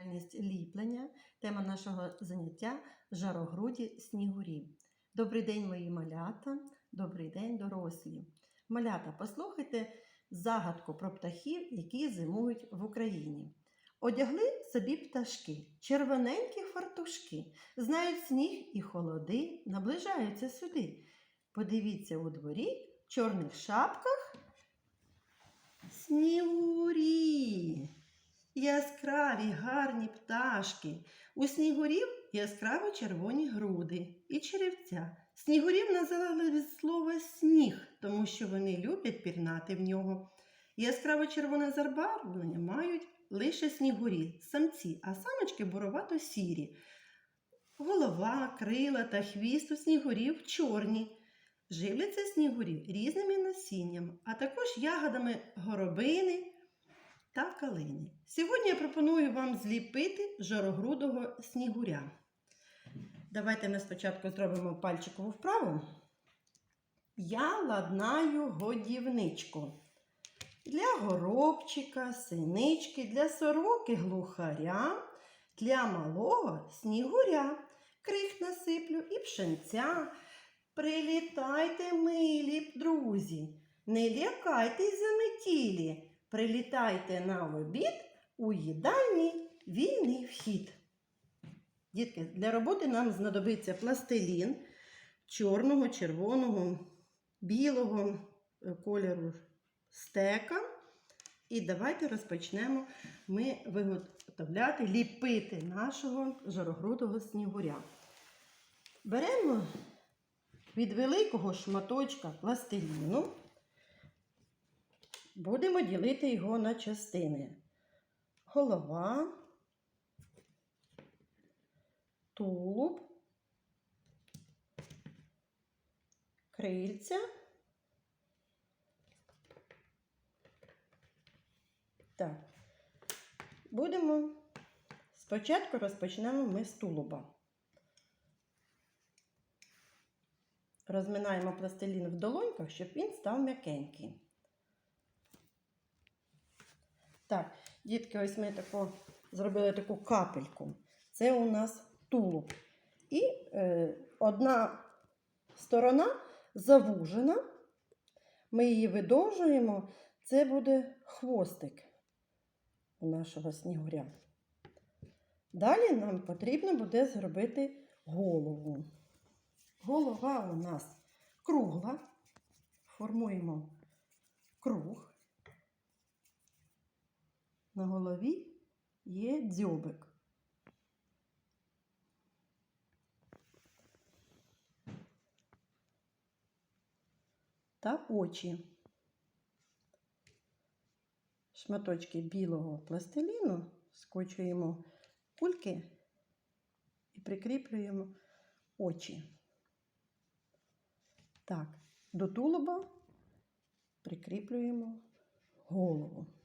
Діяльність ліплення, тема нашого заняття жарогруді снігурі. Добрий день, мої малята, добрий день, дорослі. Малята, послухайте загадку про птахів, які зимують в Україні. Одягли собі пташки, червоненькі фартушки, знають сніг і холоди, наближаються сюди. Подивіться у дворі в чорних шапках снігурі. Яскраві гарні пташки. У снігурів яскраво червоні груди і черевця. Снігурів назвали від слова сніг, тому що вони люблять пірнати в нього. Яскраво червоне забарвлення мають лише снігурі, самці, а самочки буровато сірі. Голова, крила та хвіст у снігурів чорні. Живляться снігурі різними насінням, а також ягодами горобини та калини. Сьогодні я пропоную вам зліпити жарогрудого снігуря. Давайте ми спочатку зробимо пальчикову вправу. Я ладнаю годівничку. Для горобчика, синички, для сороки глухаря, для малого снігуря. Крих насиплю і пшенця. Прилітайте, милі друзі, не лякайтесь заметілі. Прилітайте на обід у їдальні вільний вхід. Дітки, для роботи нам знадобиться пластилін чорного, червоного, білого е, кольору стека. І давайте розпочнемо ми виготовляти, ліпити нашого жарогрудого снігуря. Беремо від великого шматочка пластиліну. Будемо ділити його на частини. Голова, тулуб, крильця. Так. Будемо спочатку розпочнемо ми з тулуба. Розминаємо пластилін в долоньках, щоб він став м'якенький. Так, дітки, ось ми тако, зробили таку капельку. Це у нас тулуб. І е, одна сторона завужена. Ми її видовжуємо. Це буде хвостик у нашого снігуря. Далі нам потрібно буде зробити голову. Голова у нас кругла. Формуємо круг. На голові є дзьобик. Та очі. Шматочки білого пластиліну скочуємо кульки і прикріплюємо очі. Так, до тулуба прикріплюємо голову.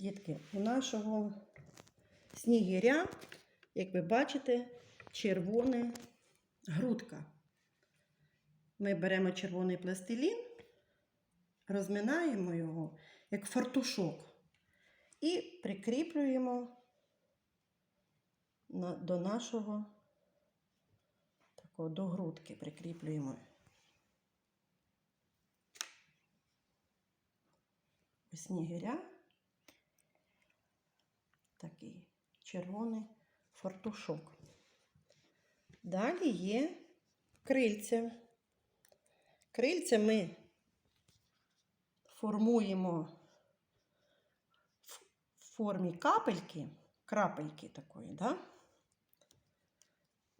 Дітки, у нашого снігиря, як ви бачите, червона грудка. Ми беремо червоний пластилін, розминаємо його як фартушок і прикріплюємо до нашого такого до грудки прикріплюємо. Снігиря такий червоний фартушок. Далі є крильця. Крильця ми формуємо в формі капельки, крапельки такої, да?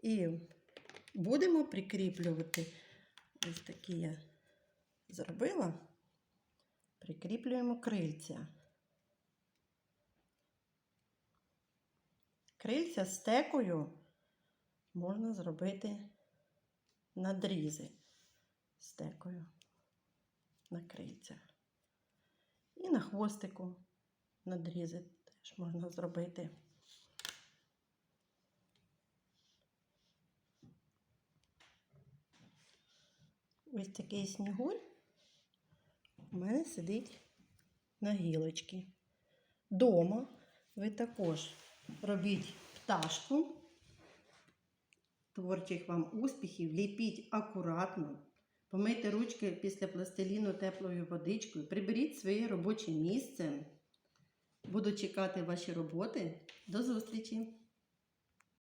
І будемо прикріплювати, ось такі я зробила, прикріплюємо крильця. Крильця стекою можна зробити надрізи стекою на крильцях. І на хвостику надрізи теж можна зробити. Ось такий снігурь у мене сидить на гілочки. Дома ви також робіть пташку. Творчих вам успіхів, ліпіть акуратно, помийте ручки після пластиліну теплою водичкою, приберіть своє робоче місце. Буду чекати ваші роботи. До зустрічі!